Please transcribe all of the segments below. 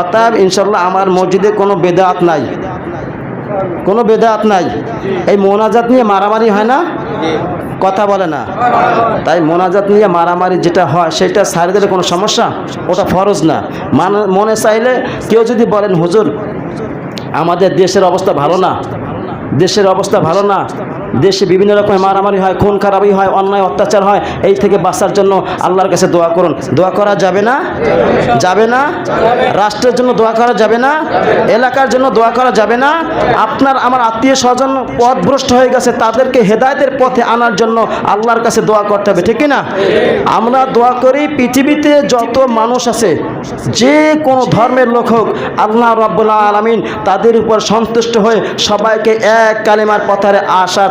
অতএব ইনশাল্লাহ আমার মসজিদে কোনো বেদাত নাই। কোনো বেদাত নাই। এই মোনাজাত নিয়ে মারামারি হয় না? কথা বলে না। তাই মোনাজাত নিয়ে মারামারি যেটা হয়, সেটা সারি দিলে কোনো সমস্যা? ওটা ফরজ না। মনে চাইলে কেউ যদি বলেন, হুজুর, আমাদের দেশের অবস্থা ভালো না। দেশের অবস্থা ভালো না। দেশে বিভিন্ন রকমের মারামারি হয়, খুন খারাপি হয়, অন্যায়, অত্যাচার হয়, এই থেকে বাঁচার জন্য আল্লাহর কাছে দোয়া করুন। দোয়া করা যাবে না? যাবে না? রাষ্ট্রের জন্য দোয়া করা যাবে না? এলাকার জন্য দোয়া করা যাবে না? আপনার, আমার আত্মীয় স্বজন পথভ্রষ্ট হয়ে গেছে, তাদেরকে হেদায়তের পথে আনার জন্য আল্লাহর কাছে দোয়া করতে হবে, ঠিক না আমরা দোয়া করি, পৃথিবীতে যত মানুষ আছে, যে কোনো ধর্মের লোক হোক, আল্লাহ রব্বুল্লাহ আলমিন তাদের উপর সন্তুষ্ট হয়ে সবাইকে এক কালেমার পথারে আসার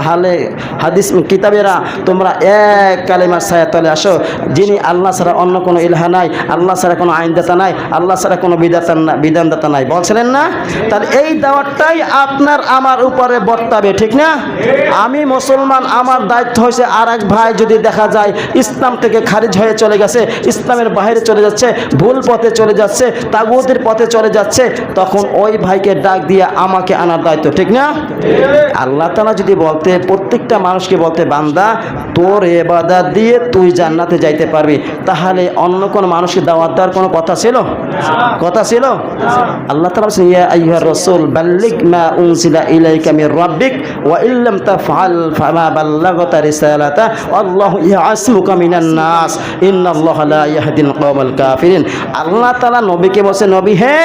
আহলে হাদিস কিতাবেরা, তোমরা এক কালেমার ছায়া তলে আসো। যিনি আল্লাহ ছাড়া অন্য কোনো ইলহা নাই, আল্লাহ ছাড়া কোনো আইনদাতা নাই, আল্লাহ ছাড়া কোনো বিধাতা না বিধানদাতা নাই। বলছিলেন না? তাহলে এই দাওয়াতটাই আপনার আমার উপরে বর্তাবে, ঠিক না? আমি মুসলমান, আমার দায়িত্ব হয়েছে আর এক ভাই যদি দেখা যায় ইসলাম থেকে খারিজ হয়ে চলে গেছে, ইসলামের বাইরে চলে যাচ্ছে, ভুল পথে চলে যাচ্ছে তাগুদের পথে চলে যাচ্ছে, তখন ওই ভাইকে ডাক দিয়ে আমাকে আনার দায়িত্ব, ঠিক না? আল্লাহ তালা যদি বলতে প্রত্যেকটা মানুষকে বলতে, বান্দা, তোর এবাদাত দিয়ে তুই জান্নাতে যাইতে পারবি। তাহলে অন্য কোনো মানুষকে দাওয়াত দেওয়ার কোনো কথা ছিল? কথা ছিল? আল্লাহ তালা বলছেন, ইয়া রাসূল, বাল্লিগ মা উনজিলা ইলাইকা মির রাব্বিক, ওয়া ইল্লাম তাফআল ফামা বাল্লাগতা রিসালাতা, আল্লাহু ইয়াসমুকা মিনান নাস, ইন্নাল্লাহা লা ইয়াহদিল কওমাল কাফিরিন। আল্লাহ নবীকে বলছে, নবী, হে,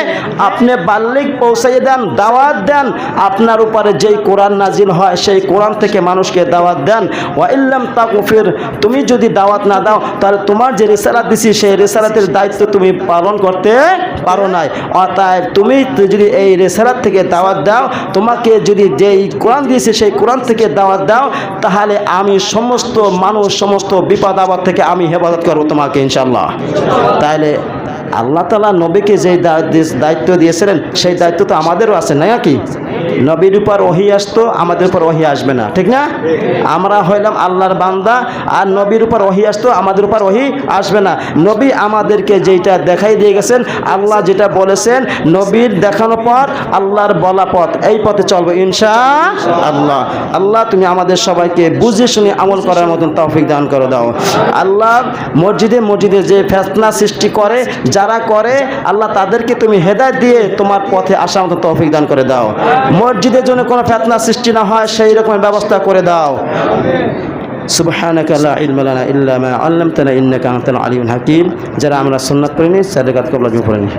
আপনি বাল্লিগ পৌঁছাইয়ে দেন, দাওয়াত দেন, আপনার উপরে যেই কোরআন নাজিল হয়, সেই কোরআন থেকে মানুষকে দাওয়াত দেন। ওয়া ইল্লাম তাকুফির তুমি যদি দাওয়াত না দাও, তাহলে তোমার যে রেসালাত দিছি, সেই রেসালাতের দায়িত্ব তুমি পালন করতে পারো নাই। অতএব তুমি যদি এই রেসালাত থেকে দাওয়াত দাও, তোমাকে যদি যেই কোরআন দিয়েছে, সেই কোরআন থেকে দাওয়াত দাও, তাহলে আমি সমস্ত মানুষ, সমস্ত বিপদ আপদ থেকে আমি হেফাজত করব তোমাকে ইনশাল্লাহ তাহলে আল্লাহ তালা নবীকে দিস- দায়িত্ব দিয়েছিলেন, সেই দায়িত্ব তো আমাদেরও আছে নাকি নবীর উপর ওহি আসতো, আমাদের উপর ওহি আসবে না। ঠিক না? আমরা হইলাম আল্লাহর বান্দা, আর নবীর উপর ওহি আসতো, আমাদের উপর ওহি আসবে না। নবী আমাদেরকে যেটা দেখাই দিয়ে গেছেন, আল্লাহ যেটা বলেছেন, নবীর দেখানো পথ আল্লাহর বলা পথ, এই পথে চলবো, ইনশা আল্লাহ। আল্লাহ, তুমি আমাদের সবাইকে বুঝে শুনে আমল করার মতন তৌফিক দান করে দাও। আল্লাহ, মসজিদে মসজিদে যে ফেসনা সৃষ্টি করে, যারা করে, আল্লাহ তাদেরকে তুমি হেদায়ত দিয়ে তোমার পথে আসার মতো তৌফিক দান করে দাও। মসজিদের জন্য কোনো ফেতনা সৃষ্টি না হয়, সেই রকমের ব্যবস্থা করে দাও। সুবাহ লা ইলমা লানা ইল্লা মা আল্লামতানা ইন্নাকা আনতাল আলিমুল হাকিম। যারা আমরা সুন্নাত পড়িনি, সাদাকাত কবলা পড়িনি।